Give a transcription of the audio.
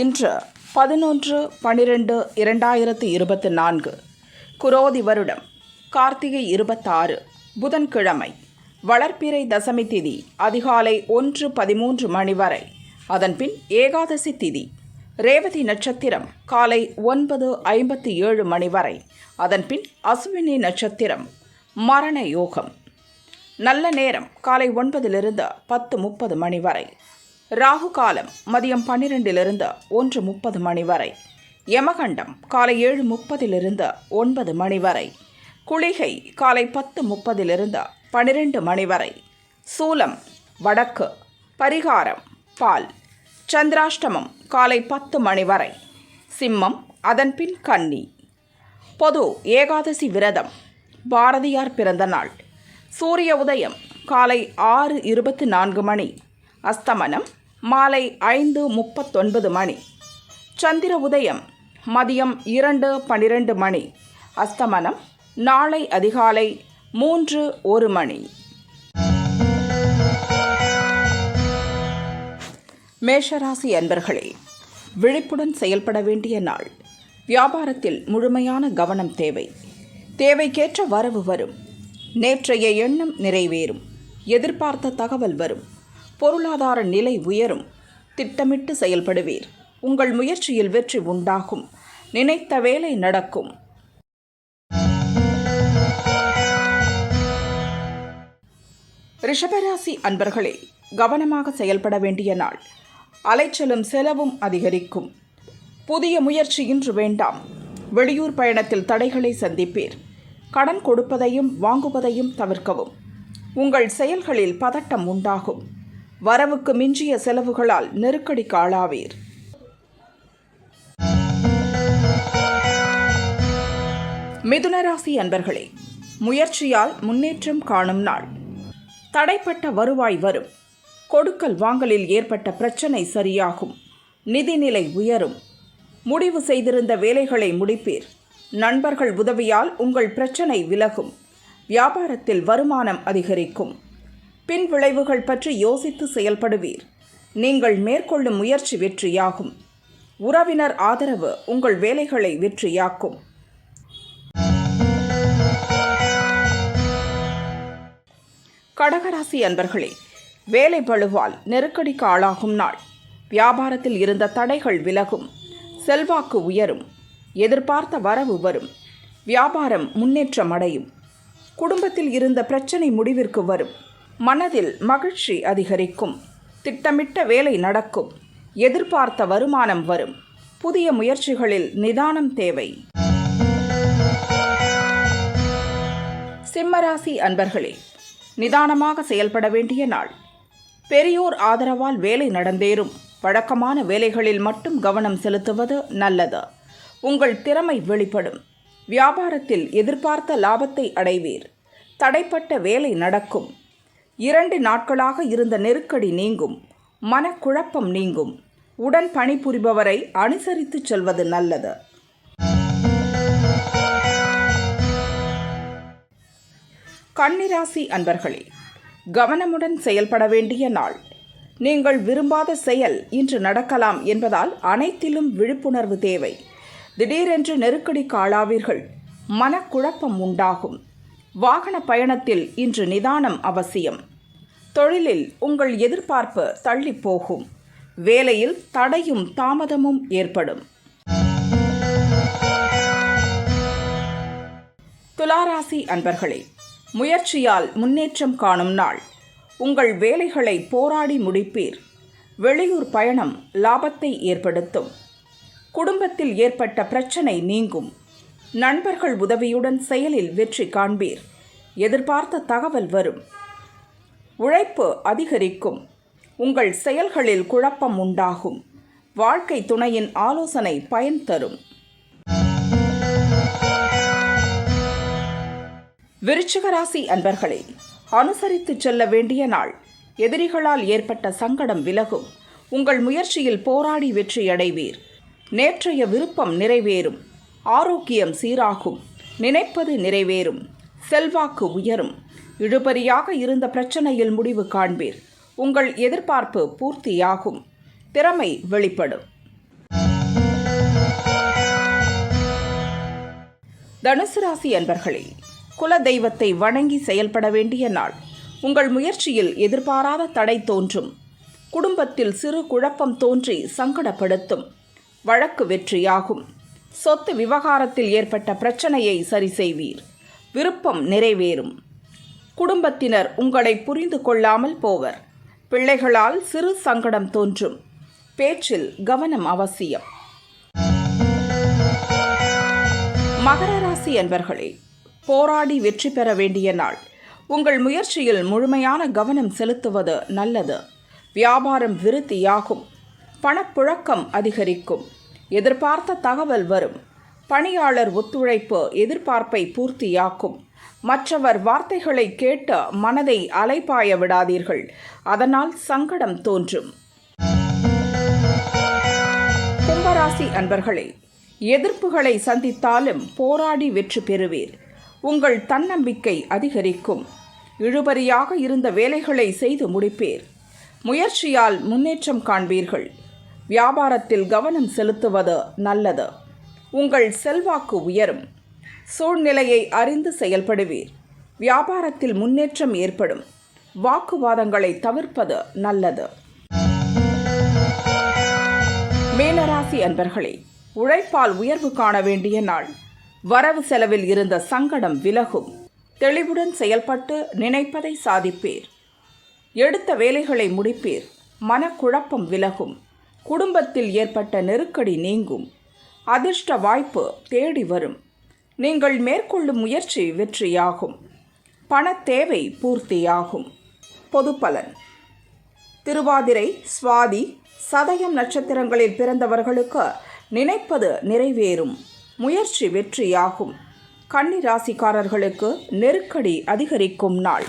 இன்று பதினொன்று பனிரெண்டு இரண்டாயிரத்து இருபத்தி நான்கு குரோதி வருடம் கார்த்திகை இருபத்தாறு புதன்கிழமை வளர்ப்பிறை தசமி திதி அதிகாலை ஒன்று பதிமூன்று மணி வரை. அதன்பின் ஏகாதசி திதி ரேவதி நட்சத்திரம் காலை ஒன்பது ஐம்பத்தி ஏழு மணி வரை. அதன்பின் அஸ்வினி நட்சத்திரம் மரண யோகம். நல்ல நேரம் காலை ஒன்பதிலிருந்து பத்து முப்பது மணி வரை. ராகு காலம் மதியம் பன்னிரெண்டிலிருந்து ஒன்று முப்பது மணி வரை. யமகண்டம் காலை ஏழு முப்பதிலிருந்து ஒன்பது மணி வரை. குளிகை காலை பத்து முப்பதிலிருந்து பன்னிரெண்டு மணி வரை. சூலம் வடக்கு. பரிகாரம் பால். சந்திராஷ்டமம் காலை பத்து மணி வரை. சிம்மம் அதன்பின் கன்னி. பொது ஏகாதசி விரதம். பாரதியார் பிறந்த நாள். சூரிய உதயம் காலை ஆறு இருபத்தி நான்கு மணி. அஸ்தமனம் மாலை ஐந்து முப்பத்தொன்பது மணி. சந்திர உதயம் மதியம் இரண்டு பனிரெண்டு மணி. அஸ்தமனம் நாளை அதிகாலை மூன்று ஒரு மணி. மேஷராசி அன்பர்களே விழிப்புடன் செயல்பட வேண்டிய நாள். வியாபாரத்தில் முழுமையான கவனம் தேவை. தேவைக்கேற்ற வரவு வரும். நேற்றைய எண்ணம் நிறைவேறும். எதிர்பார்த்த தகவல் வரும். பொருளாதார நிலை உயரும். திட்டமிட்டு செயல்படுவீர். உங்கள் முயற்சியில் வெற்றி உண்டாகும். நினைத்த வேலை நடக்கும். ரிஷபராசி அன்பர்களே கவனமாக செயல்பட வேண்டிய நாள். அலைச்சலும் செலவும் அதிகரிக்கும். புதிய முயற்சி இன்று வேண்டாம். வெளியூர் பயணத்தில் தடைகளை சந்திப்பீர். கடன் கொடுப்பதையும் வாங்குவதையும் தவிர்க்கவும். உங்கள் செயல்களில் பதட்டம் உண்டாகும். வரவுக்கு மிஞ்சிய செலவுகளால் நெருக்கடிக்கு ஆளாவீர் மிதுனராசி அன்பர்களே முயற்சியால் முன்னேற்றம் காணும் நாள். தடைப்பட்ட வருவாய் வரும். கொடுக்கல் வாங்கலில் ஏற்பட்ட பிரச்சனை சரியாகும். நிதிநிலை உயரும். முடிவு செய்திருந்த வேலைகளை முடிப்பீர். நண்பர்கள் உதவியால் உங்கள் பிரச்சனை விலகும். வியாபாரத்தில் வருமானம் அதிகரிக்கும். பின் விளைவுகள் பற்றி யோசித்து செயல்படுவீர். நீங்கள் மேற்கொள்ளும் முயற்சி வெற்றியாகும். உறவினர் ஆதரவு உங்கள் வேலைகளை வெற்றியாக்கும். கடகராசி அன்பர்களே வேலை பழுவால் நெருக்கடிக்கு ஆளாகும் நாள். வியாபாரத்தில் இருந்த தடைகள் விலகும். செல்வாக்கு உயரும். எதிர்பார்த்த வரவு வரும். வியாபாரம் முன்னேற்றம் அடையும். குடும்பத்தில் இருந்த பிரச்சனை முடிவிற்கு வரும். மனதில் மகிழ்ச்சி அதிகரிக்கும். திட்டமிட்ட வேலை நடக்கும். எதிர்பார்த்த வருமானம் வரும். புதிய முயற்சிகளில் நிதானம் தேவை. சிம்மராசி அன்பர்களே நிதானமாக செயல்பட வேண்டிய நாள். பெரியோர் ஆதரவால் வேலை நடந்தேறும். வழக்கமான வேலைகளில் மட்டும் கவனம் செலுத்துவது நல்லது. உங்கள் திறமை வெளிப்படும். வியாபாரத்தில் எதிர்பார்த்த லாபத்தை அடைவீர். தடைப்பட்ட வேலை நடக்கும். இரண்டு நாட்களாக இருந்த நெருக்கடி நீங்கும் மனக்குழப்பம் நீங்கும். உடன் பணிபுரிபவரை அனுசரித்து செல்வது நல்லது. கன்னிராசி அன்பர்களே கவனமுடன் செயல்பட வேண்டிய நாள். நீங்கள் விரும்பாத செயல் இன்று நடக்கலாம் என்பதால் அனைத்திலும் விழிப்புணர்வு தேவை. திடீரென்று நெருக்கடிக்கு ஆளாவீர்கள் மனக்குழப்பம் உண்டாகும். வாகன பயணத்தில் இன்று நிதானம் அவசியம். தொழிலில் உங்கள் எதிர்பார்ப்பு தள்ளி போகும். வேலையில் தடையும் தாமதமும் ஏற்படும். துளாராசி அன்பர்களே முயற்சியால் முன்னேற்றம் காணும் நாள். உங்கள் வேலைகளை போராடி முடிப்பீர். வெளியூர் பயணம் லாபத்தை ஏற்படுத்தும். குடும்பத்தில் ஏற்பட்ட பிரச்சனை நீங்கும். நண்பர்கள் உதவியுடன் செயலில் வெற்றி காண்பீர். எதிர்பார்த்த தகவல் வரும். உழைப்பு அதிகரிக்கும். உங்கள் செயல்களில் குழப்பம் உண்டாகும். வாழ்க்கை துணையின் ஆலோசனை பயன் தரும். விருச்சிகராசி அன்பர்களே அனுசரித்து செல்ல வேண்டிய நாள். எதிரிகளால் ஏற்பட்ட சங்கடம் விலகும். உங்கள் முயற்சியில் போராடி வெற்றியடைவீர் நேற்றைய விருப்பம் நிறைவேறும். ஆரோக்கியம் சீராகும். நினைப்பது நிறைவேறும். செல்வாக்கு உயரும். இழுபறியாக இருந்த பிரச்சனையில் முடிவு காண்பீர். உங்கள் எதிர்பார்ப்பு பூர்த்தியாகும். திறமை வெளிப்படும். தனுசு ராசி அன்பர்களே குல தெய்வத்தை வணங்கி செயல்பட வேண்டிய நாள். உங்கள் முயற்சியில் எதிர்பாராத தடை தோன்றும். குடும்பத்தில் சிறு குழப்பம் தோன்றி சங்கடப்படுத்தும். வழக்கு வெற்றியாகும். சொத்து விவகாரத்தில் ஏற்பட்ட பிரச்சனையை சரி செய்வீர். விருப்பம் நிறைவேறும். குடும்பத்தினர் உங்களை புரிந்து கொள்ளாமல் போவர். பிள்ளைகளால் சிறு சங்கடம் தோன்றும். பேச்சில் கவனம் அவசியம். மகர ராசி அன்பர்களே போராடி வெற்றி பெற வேண்டிய நாள். உங்கள் முயற்சியில் முழுமையான கவனம் செலுத்துவது நல்லது. வியாபாரம் விருத்தியாகும். பணப்புழக்கம் அதிகரிக்கும். எதிர்பார்த்த தகவல் வரும். பணியாளர் ஒத்துழைப்பு எதிர்பார்ப்பை பூர்த்தியாக்கும். மற்றவர் வார்த்தைகளை கேட்டு மனதை அலைபாய விடாதீர்கள். அதனால் சங்கடம் தோன்றும். கும்பராசி அன்பர்களே எதிர்ப்புகளை சந்தித்தாலும் போராடி வெற்றி பெறுவீர். உங்கள் தன்னம்பிக்கை அதிகரிக்கும். இழுபறியாக இருந்த வேலைகளை செய்து முடிப்பீர். முயற்சியால் முன்னேற்றம் காண்பீர்கள். வியாபாரத்தில் கவனம் செலுத்துவது நல்லது. உங்கள் செல்வாக்கு உயரும். சூழ்நிலையை அறிந்து செயல்படுவீர். வியாபாரத்தில் முன்னேற்றம் ஏற்படும். வாக்குவாதங்களை தவிர்ப்பது நல்லது. மேலராசி அன்பர்களே உழைப்பால் உயர்வு காண வேண்டிய நாள். வரவு செலவில் இருந்த சங்கடம் விலகும். தெளிவுடன் செயல்பட்டு நினைப்பதை சாதிப்பீர். எடுத்த வேலைகளை முடிப்பீர். மனக்குழப்பம் விலகும். குடும்பத்தில் ஏற்பட்ட நெருக்கடி நீங்கும். அதிர்ஷ்ட வாய்ப்பு தேடி வரும். நீங்கள் மேற்கொள்ளும் முயற்சி வெற்றியாகும். பணத்தேவை பூர்த்தியாகும். பொது பலன் திருவாதிரை சுவாதி சதயம் நட்சத்திரங்களில் பிறந்தவர்களுக்கு நினைப்பது நிறைவேறும். முயற்சி வெற்றியாகும். கன்னி ராசிக்காரர்களுக்கு நெருக்கடி அதிகரிக்கும் நாள்.